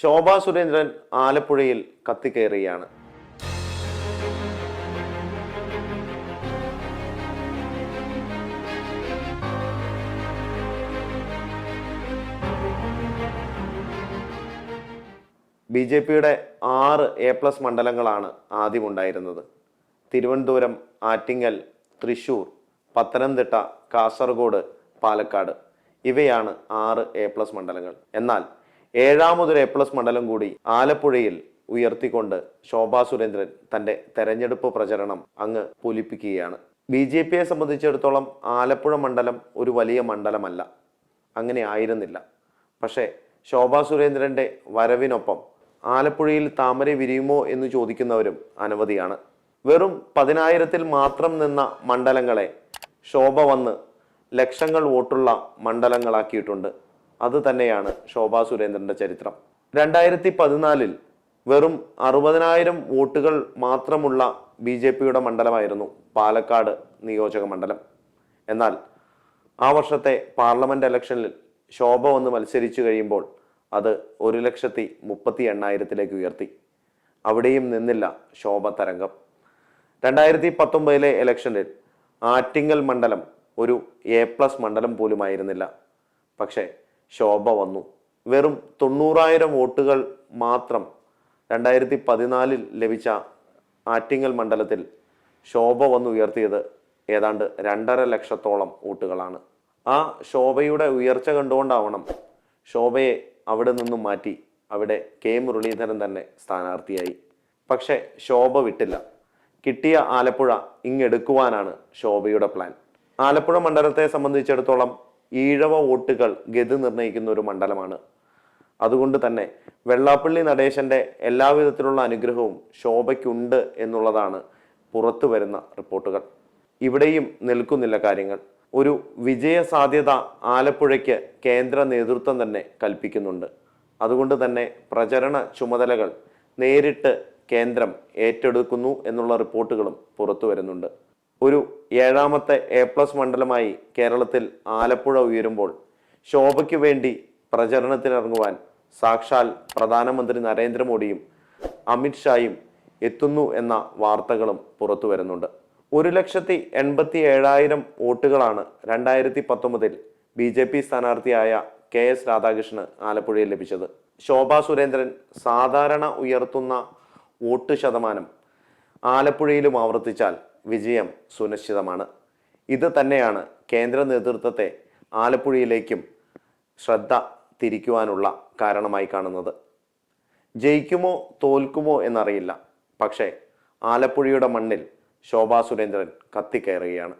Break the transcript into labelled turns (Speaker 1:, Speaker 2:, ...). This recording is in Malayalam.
Speaker 1: ശോഭാ സുരേന്ദ്രൻ ആലപ്പുഴയിൽ കത്തിക്കയറിയാണ് ബി ജെ പിയുടെ ആറ് എ പ്ലസ് മണ്ഡലങ്ങളാണ് ആദ്യമുണ്ടായിരുന്നത്. തിരുവനന്തപുരം ആറ്റിങ്ങൽ തൃശൂർ പത്തനംതിട്ട കാസർഗോഡ് പാലക്കാട്. ഇവയാണ് ആറ് എ പ്ലസ് മണ്ഡലങ്ങൾ. എന്നാൽ ഏഴാമതൊരു എ പ്ലസ് മണ്ഡലം കൂടി ആലപ്പുഴയിൽ ഉയർത്തിക്കൊണ്ട് ശോഭാ സുരേന്ദ്രൻ തന്റെ തെരഞ്ഞെടുപ്പ് പ്രചരണം അങ്ങ് പൊലിപ്പിക്കുകയാണ്. ബി ജെ പിയെ സംബന്ധിച്ചിടത്തോളം ആലപ്പുഴ മണ്ഡലം ഒരു വലിയ മണ്ഡലമല്ല. അങ്ങനെ ആയിരുന്നില്ല. പക്ഷേ ശോഭാ സുരേന്ദ്രന്റെ വരവിനൊപ്പം ആലപ്പുഴയിൽ താമര വിരിയുമോ എന്ന് ചോദിക്കുന്നവരും അനവധിയാണ്. വെറും പതിനായിരത്തിൽ മാത്രം നിന്ന മണ്ഡലങ്ങളെ ശോഭ വന്ന് ലക്ഷങ്ങൾ വോട്ടുള്ള മണ്ഡലങ്ങളാക്കിയിട്ടുണ്ട്. അത് തന്നെയാണ് ശോഭാ സുരേന്ദ്രന്റെ ചരിത്രം. രണ്ടായിരത്തി പതിനാലിൽ വെറും അറുപതിനായിരം വോട്ടുകൾ മാത്രമുള്ള ബി ജെ പിയുടെ മണ്ഡലമായിരുന്നു പാലക്കാട് നിയോജക മണ്ഡലം. എന്നാൽ ആ വർഷത്തെ പാർലമെന്റ് ഇലക്ഷനിൽ ശോഭ വന്ന് മത്സരിച്ചു കഴിയുമ്പോൾ അത് ഒരു ലക്ഷത്തി മുപ്പത്തി എണ്ണായിരത്തിലേക്ക് ഉയർത്തി. അവിടെയും നിന്നില്ല ശോഭ തരംഗം. രണ്ടായിരത്തി പത്തൊമ്പതിലെ ഇലക്ഷനിൽ ആറ്റിങ്ങൽ മണ്ഡലം ഒരു എ പ്ലസ് മണ്ഡലം പോലുമായിരുന്നില്ല. പക്ഷേ ശോഭ വന്നു. വെറും തൊണ്ണൂറായിരം വോട്ടുകൾ മാത്രം രണ്ടായിരത്തി പതിനാലിൽ ലഭിച്ച ആറ്റിങ്ങൽ മണ്ഡലത്തിൽ ശോഭ വന്ന് ഉയർത്തിയത് ഏതാണ്ട് രണ്ടര ലക്ഷത്തോളം വോട്ടുകളാണ്. ആ ശോഭയുടെ ഉയർച്ച കണ്ടുകൊണ്ടാവണം ശോഭയെ അവിടെ നിന്നും മാറ്റി അവിടെ കെ മുരളീധരൻ തന്നെ സ്ഥാനാർത്ഥിയായി. പക്ഷേ ശോഭ വിട്ടില്ല. കിട്ടിയ ആലപ്പുഴ ഇങ്ങെടുക്കുവാനാണ് ശോഭയുടെ പ്ലാൻ. ആലപ്പുഴ മണ്ഡലത്തെ സംബന്ധിച്ചിടത്തോളം ഈഴവ വോട്ടുകൾ ഗതി നിർണയിക്കുന്ന ഒരു മണ്ഡലമാണ്. അതുകൊണ്ട് തന്നെ വെള്ളാപ്പള്ളി നടേശന്റെ എല്ലാവിധത്തിലുള്ള അനുഗ്രഹവും ശോഭയ്ക്കുണ്ട് എന്നുള്ളതാണ് പുറത്തു വരുന്ന റിപ്പോർട്ടുകൾ. ഇവിടെയും നിൽക്കുന്നില്ല കാര്യങ്ങൾ. ഒരു വിജയ സാധ്യത ആലപ്പുഴയ്ക്ക് കേന്ദ്ര നേതൃത്വം തന്നെ കൽപ്പിക്കുന്നുണ്ട്. അതുകൊണ്ട് തന്നെ പ്രചരണ ചുമതലകൾ നേരിട്ട് കേന്ദ്രം ഏറ്റെടുക്കുന്നു എന്നുള്ള റിപ്പോർട്ടുകളും പുറത്തു വരുന്നുണ്ട്. ഒരു ഏഴാമത്തെ എ പ്ലസ് മണ്ഡലമായി കേരളത്തിൽ ആലപ്പുഴ ഉയരുമ്പോൾ ശോഭയ്ക്ക് വേണ്ടി പ്രചരണത്തിനിറങ്ങുവാൻ സാക്ഷാൽ പ്രധാനമന്ത്രി നരേന്ദ്രമോദിയും അമിത്ഷായും എത്തുന്നു എന്ന വാർത്തകളും പുറത്തു വരുന്നുണ്ട്. ഒരു ലക്ഷത്തി എൺപത്തി ഏഴായിരം വോട്ടുകളാണ് രണ്ടായിരത്തി പത്തൊമ്പതിൽ ബി ജെ പി സ്ഥാനാർത്ഥിയായ കെ എസ് രാധാകൃഷ്ണന് ആലപ്പുഴയിൽ ലഭിച്ചത്. ശോഭാ സുരേന്ദ്രൻ സാധാരണ ഉയർത്തുന്ന വോട്ട് ശതമാനം ആലപ്പുഴയിലും ആവർത്തിച്ചാൽ വിജയം സുനിശ്ചിതമാണ്. ഇത് തന്നെയാണ് കേന്ദ്ര നേതൃത്വത്തെ ആലപ്പുഴയിലേക്കും ശ്രദ്ധ തിരിക്കുവാനുള്ള കാരണമായി കാണുന്നത്. ജയിക്കുമോ തോൽക്കുമോ എന്നറിയില്ല. പക്ഷേ ആലപ്പുഴയുടെ മണ്ണിൽ ശോഭാ സുരേന്ദ്രൻ കത്തിക്കയറുകയാണ്